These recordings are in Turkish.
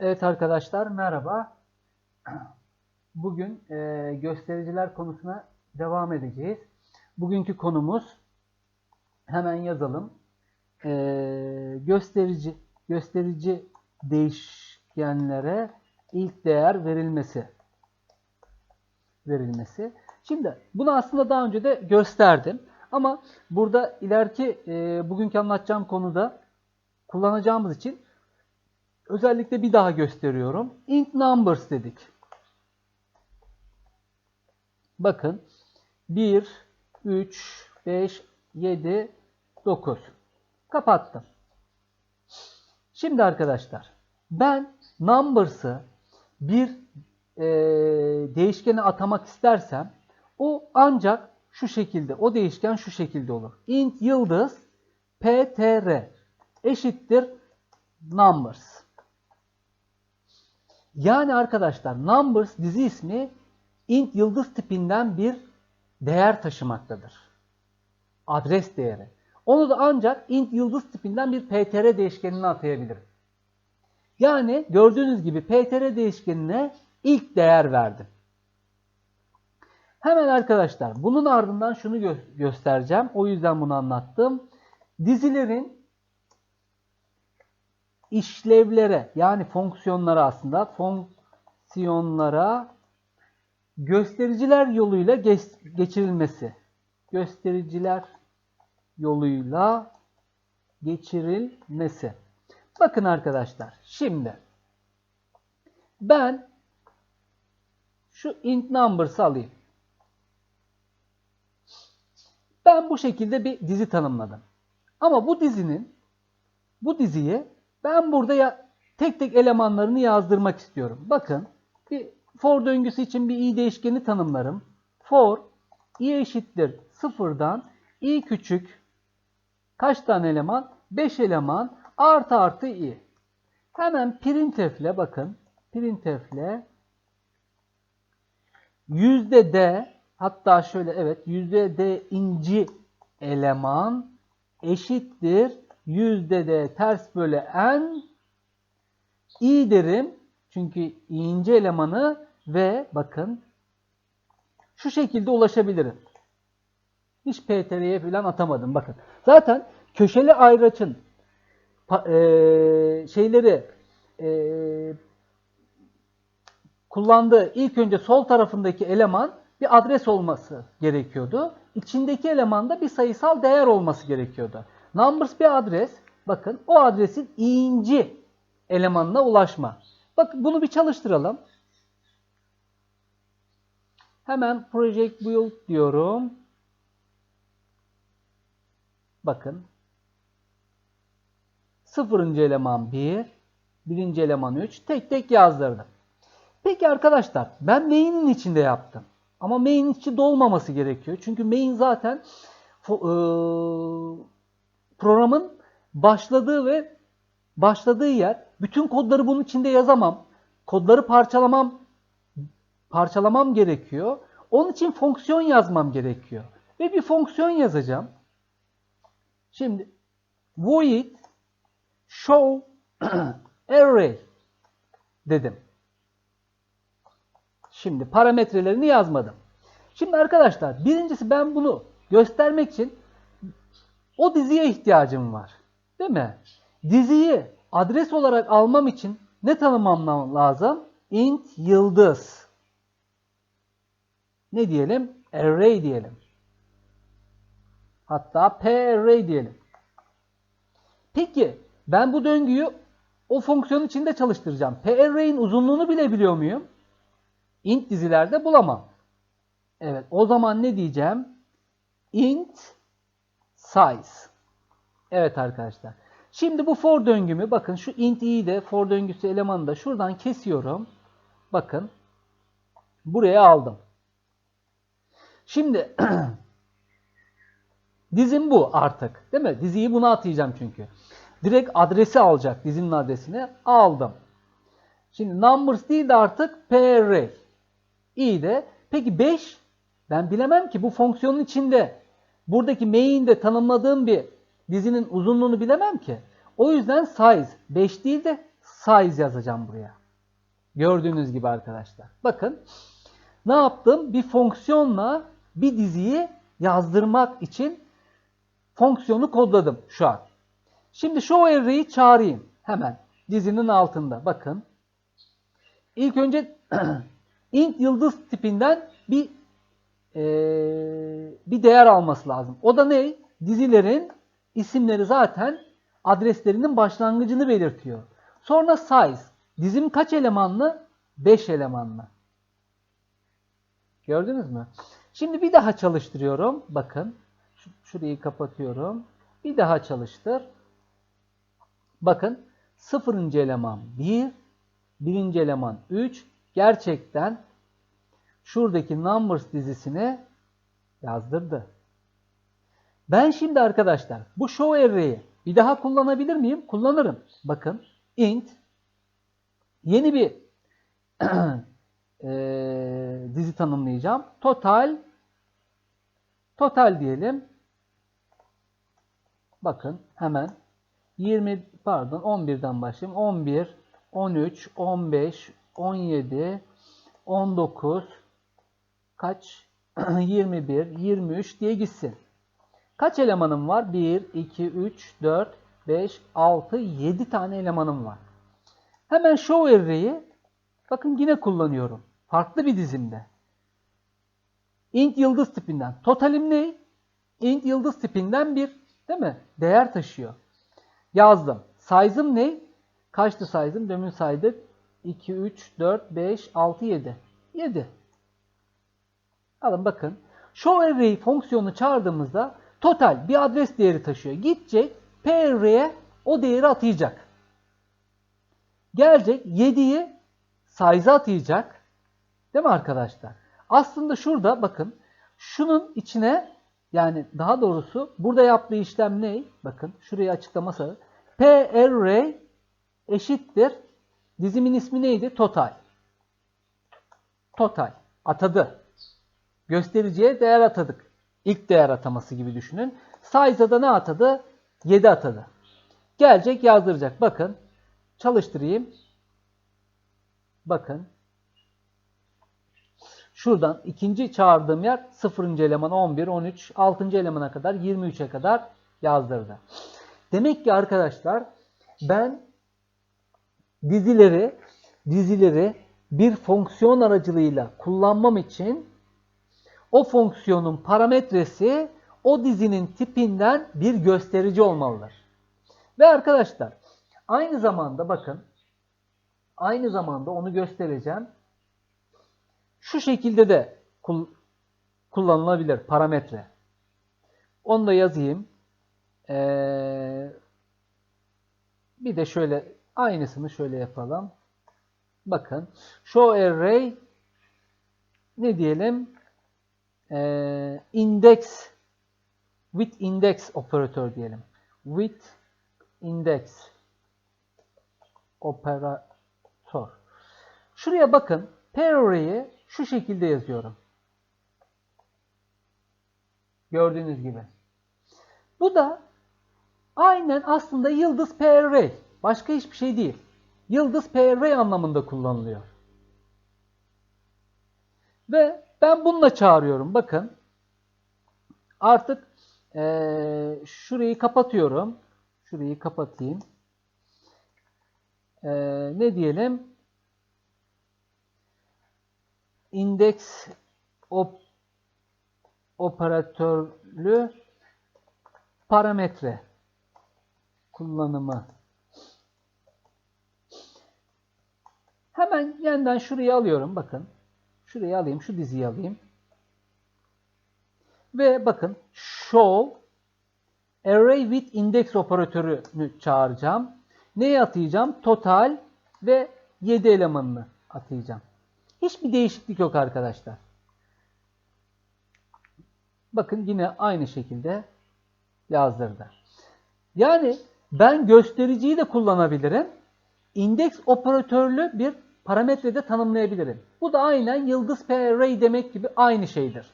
Evet arkadaşlar merhaba. Bugün e, göstericiler konusuna devam edeceğiz. Bugünkü konumuz hemen yazalım. E, gösterici gösterici değişkenlere ilk değer verilmesi verilmesi. Şimdi bunu aslında daha önce de gösterdim. Ama burada ileriki e, bugünkü anlatacağım konuda kullanacağımız için özellikle bir daha gösteriyorum. Int numbers dedik. Bakın 1, 3, 5, 7, 9. Kapattım. Şimdi arkadaşlar ben numbers'ı bir e, değişkene atamak istersem o ancak şu şekilde o değişken şu şekilde olur. int yıldız ptr eşittir numbers. Yani arkadaşlar numbers dizi ismi int yıldız tipinden bir değer taşımaktadır. Adres değeri. Onu da ancak int yıldız tipinden bir ptr değişkenine atayabilirim. Yani gördüğünüz gibi ptr değişkenine ilk değer verdim. Hemen arkadaşlar bunun ardından şunu gö göstereceğim. O yüzden bunu anlattım. Dizilerin işlevlere yani fonksiyonlara aslında fonksiyonlara göstericiler yoluyla geç geçirilmesi. Göstericiler yoluyla geçirilmesi. Bakın arkadaşlar şimdi ben şu int numbers'ı alayım. Ben bu şekilde bir dizi tanımladım. Ama bu dizinin bu diziyi ben burada ya, tek tek elemanlarını yazdırmak istiyorum. Bakın bir for döngüsü için bir i değişkeni tanımlarım. For i eşittir sıfırdan i küçük kaç tane eleman? 5 eleman artı artı i. Hemen printf'le bakın. Printf'le yüzde d hatta şöyle evet yüzde d inci eleman eşittir yüzde d ters bölü n i derim. Çünkü ince elemanı ve bakın şu şekilde ulaşabilirim. Hiç PTR'ye falan atamadım. Bakın. Zaten köşeli ayraçın e, şeyleri e, kullandığı ilk önce sol tarafındaki eleman bir adres olması gerekiyordu. İçindeki elemanda bir sayısal değer olması gerekiyordu. Numbers bir adres. Bakın o adresin inci elemanına ulaşma. Bak bunu bir çalıştıralım. Hemen project build diyorum. Bakın. Sıfırıncı eleman 1. Birinci eleman 3. Tek tek yazdırdım. Peki arkadaşlar ben main'in içinde yaptım. Ama main içi dolmaması gerekiyor. Çünkü main zaten e, programın başladığı ve başladığı yer. Bütün kodları bunun içinde yazamam. Kodları parçalamam parçalamam gerekiyor. Onun için fonksiyon yazmam gerekiyor. Ve bir fonksiyon yazacağım. Şimdi void show array dedim. Şimdi parametrelerini yazmadım. Şimdi arkadaşlar birincisi ben bunu göstermek için o diziye ihtiyacım var. Değil mi? Diziyi adres olarak almam için ne tanımam lazım? int yıldız. Ne diyelim? Array diyelim. Hatta p array diyelim. Peki ben bu döngüyü o fonksiyon içinde çalıştıracağım. P array'in uzunluğunu bile biliyor muyum? int dizilerde bulamam. Evet o zaman ne diyeceğim? int size. Evet arkadaşlar. Şimdi bu for döngümü bakın şu int i'yi de for döngüsü elemanı da şuradan kesiyorum. Bakın buraya aldım. Şimdi dizim bu artık. Değil mi? Diziyi buna atayacağım çünkü. Direkt adresi alacak. Dizinin adresini aldım. Şimdi numbers değil de artık parray. İyi de. Peki 5 ben bilemem ki bu fonksiyonun içinde buradaki main'de tanımladığım bir dizinin uzunluğunu bilemem ki. O yüzden size 5 değil de size yazacağım buraya. Gördüğünüz gibi arkadaşlar. Bakın ne yaptım? Bir fonksiyonla bir diziyi yazdırmak için fonksiyonu kodladım şu an. Şimdi show array'i çağırayım hemen dizinin altında. Bakın. İlk önce int yıldız tipinden bir eee, bir değer alması lazım. O da ne? Dizilerin isimleri zaten adreslerinin başlangıcını belirtiyor. Sonra size. Dizim kaç elemanlı? 5 elemanlı. Gördünüz mü? Şimdi bir daha çalıştırıyorum. Bakın. Şu- Şurayı kapatıyorum. Bir daha çalıştır. Bakın. Sıfırıncı eleman 1. Birinci eleman 3. Gerçekten şuradaki numbers dizisine yazdırdı. Ben şimdi arkadaşlar bu show array'i bir daha kullanabilir miyim? Kullanırım. Bakın int yeni bir eee, dizi tanımlayacağım. Total total diyelim. Bakın hemen 20 pardon 11'den başlayayım. 11, 13, 15, 17, 19 kaç? 21, 23 diye gitsin. Kaç elemanım var? 1, 2, 3, 4, 5, 6, 7 tane elemanım var. Hemen show array'i bakın yine kullanıyorum. Farklı bir dizimde. int yıldız tipinden. Totalim ne? int yıldız tipinden bir değil mi? Değer taşıyor. Yazdım. Size'ım ne? Kaçtı size'ım? Demin saydık. 2, 3, 4, 5, 6, 7. 7. Alın bakın. Show array fonksiyonu çağırdığımızda total bir adres değeri taşıyor. Gidecek p array'e o değeri atayacak. Gelecek 7'yi size'a atayacak. Değil mi arkadaşlar? Aslında şurada bakın şunun içine yani daha doğrusu burada yaptığı işlem ne? Bakın şuraya açıklaması. P array eşittir. Dizimin ismi neydi? Total. Total. Atadı. Göstericiye değer atadık. İlk değer ataması gibi düşünün. Size'a da ne atadı? 7 atadı. Gelecek yazdıracak. Bakın. Çalıştırayım. Bakın. Şuradan ikinci çağırdığım yer 0. eleman 11, 13, 6. elemana kadar 23'e kadar yazdırdı. Demek ki arkadaşlar ben dizileri dizileri bir fonksiyon aracılığıyla kullanmam için o fonksiyonun parametresi o dizinin tipinden bir gösterici olmalıdır. Ve arkadaşlar aynı zamanda bakın aynı zamanda onu göstereceğim. Şu şekilde de kul- kullanılabilir parametre. Onu da yazayım. Ee, bir de şöyle aynısını şöyle yapalım. Bakın show array ne diyelim? Ee, index with index operatör diyelim. With index operatör. Şuraya bakın. Pair array'i şu şekilde yazıyorum. Gördüğünüz gibi. Bu da aynen aslında yıldız pair array. Başka hiçbir şey değil. Yıldız pair array anlamında kullanılıyor. Ve ben bununla çağırıyorum. Bakın. Artık eee, şurayı kapatıyorum. Şurayı kapatayım. Eee, ne diyelim? Index op operatörlü parametre kullanımı. Hemen yeniden şurayı alıyorum. Bakın. Şurayı alayım. Şu diziyi alayım. Ve bakın show array with index operatörünü çağıracağım. Neye atayacağım? Total ve 7 elemanını atayacağım. Hiçbir değişiklik yok arkadaşlar. Bakın yine aynı şekilde yazdırdı. Yani ben göstericiyi de kullanabilirim. İndeks operatörlü bir parametrede tanımlayabilirim. Bu da aynen yıldız P array demek gibi aynı şeydir.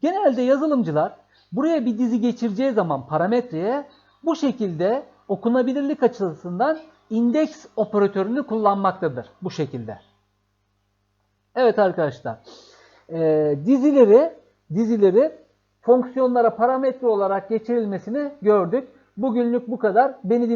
Genelde yazılımcılar buraya bir dizi geçireceği zaman parametreye bu şekilde okunabilirlik açısından indeks operatörünü kullanmaktadır. Bu şekilde. Evet arkadaşlar. E, dizileri dizileri fonksiyonlara parametre olarak geçirilmesini gördük. Bugünlük bu kadar. Beni